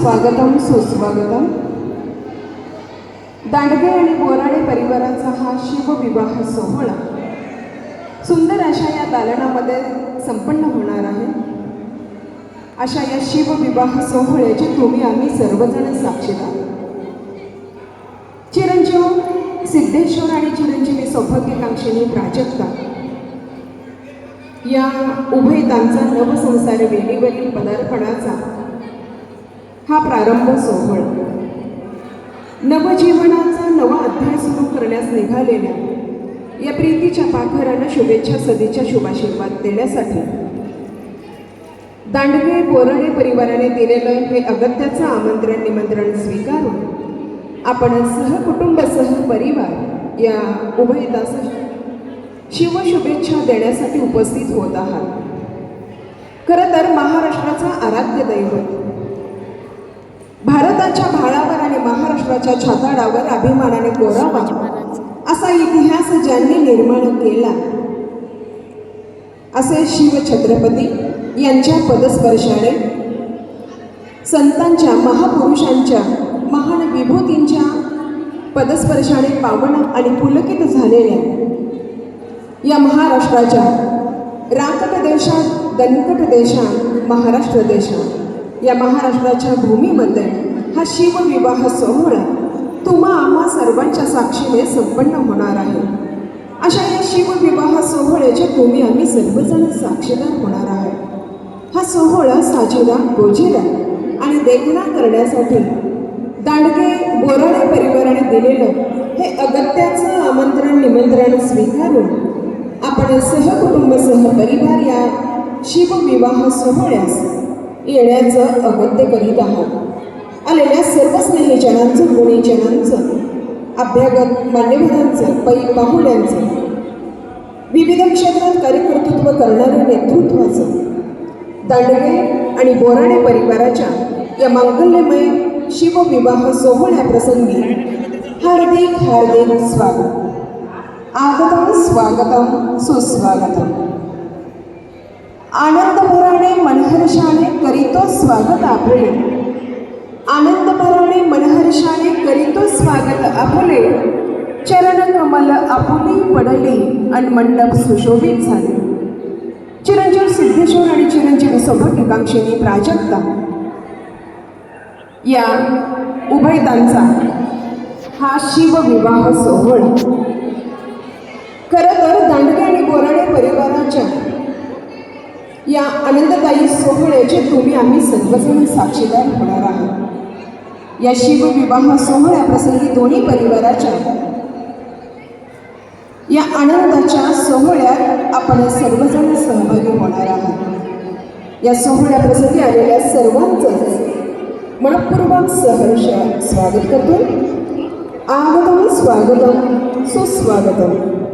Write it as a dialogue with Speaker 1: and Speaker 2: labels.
Speaker 1: स्वागतम सुस्वागतम. दांडगे आणि बोराडे परिवाराचा हा शिवविवाह सोहळा सुंदर अशा या दालनामध्ये संपन्न होणार आहे. अशा या शिवविवाह सोहळ्याचे तुम्ही आम्ही सर्वजण साक्षीदार चिरंजीव सिद्धेश्वर आणि चिरंजीवी सौभाग्यकांक्षिणी प्राजक्ता. या उभयतांचा नवसंसार वेलीवरील पदार्पणाचा हा प्रारंभ सोहळ. नवजीवनाचा नवा अध्याय सुरू करण्यास निघालेल्या या प्रीतीच्या पाखरांना शुभेच्छा सदीच्या शुभाशीर्वाद देण्यासाठी दांडगे बोराडे परिवाराने दिलेलं हे अगत्याचं आमंत्रण निमंत्रण स्वीकारून आपण सहकुटुंब सहपरिवार या उभयतास शिवशुभेच्छा देण्यासाठी उपस्थित होत आहात. खरं तर महाराष्ट्राचा आराध्य दैवत भारताच्या भाळावर आणि महाराष्ट्राच्या छाताडावर अभिमानाने कोरावा असा इतिहास ज्यांनी निर्माण केला. असे शिवछत्रपती यांच्या पदस्पर्शाने संतांच्या महापुरुषांच्या महान विभूतींच्या पदस्पर्शाने पावन आणि पुलकित झालेल्या या महाराष्ट्राच्या राकट देशात दणकट देशात महाराष्ट्र देशात या महाराष्ट्राच्या भूमीमध्ये हा शिवविवाह सोहळा तुम्हा आम्हा सर्वांच्या साक्षीने संपन्न होणार आहे. अशा या शिवविवाह सोहळ्याचे तुम्ही आम्ही सर्वजण साक्षीदार होणार आहे. हा सोहळा साजेरा गोजेरा आणि देखणा करण्यासाठी दांडगे बोराडे परिवाराने दिलेलं हे अगत्याचं आमंत्रण निमंत्रण स्वीकारून आपण सहकुटुंब सहपरिवार या शिवविवाह सोहळ्यास येण्याचं अगत्य करीत आहात. आलेल्या सर्व स्नेहीजनांचं गुणीजनांचं अभ्यागत मान्यवरांचं पै पाहुण्यांचं विविध क्षेत्रात कार्यकर्तृत्व करणाऱ्या नेतृत्वाचं दांडगे आणि बोराणे परिवाराच्या या मांगल्यमय शिवविवाह सोहळ्याप्रसंगी हार्दिक हार्दिक स्वागत. आगतम स्वागतम सुस्वागतम. आनंदभराने मनहर्षाने करीतो स्वागत आपले. आनंदभराने मनहर्षाने करीतो स्वागत आपले. चरण कमल आपुली पडली आणि मंडप सुशोभित झाले. चिरंजीव सिद्धेश्वर आणि चिरंजीव सौभाग्यकांक्षिणी प्राजक्ता. या उभयतांचा हा शिवविवाह सोहळा. खरं तर दांडगे आणि बोराडे परिवाराच्या या आनंददायी सोहळ्याचे तुम्ही आम्ही सर्वजण साक्षीदार होणार आहोत. या शिवविवाह सोहळ्याप्रसंगी दोन्ही परिवाराच्या या आनंदाच्या सोहळ्यात आपण सर्वजण सहभागी होणार आहोत. या सोहळ्याप्रसंगी आलेल्या सर्वांचं मनपूर्वक सहर्ष स्वागत करतो. आगतम स्वागतम सुस्वागतम.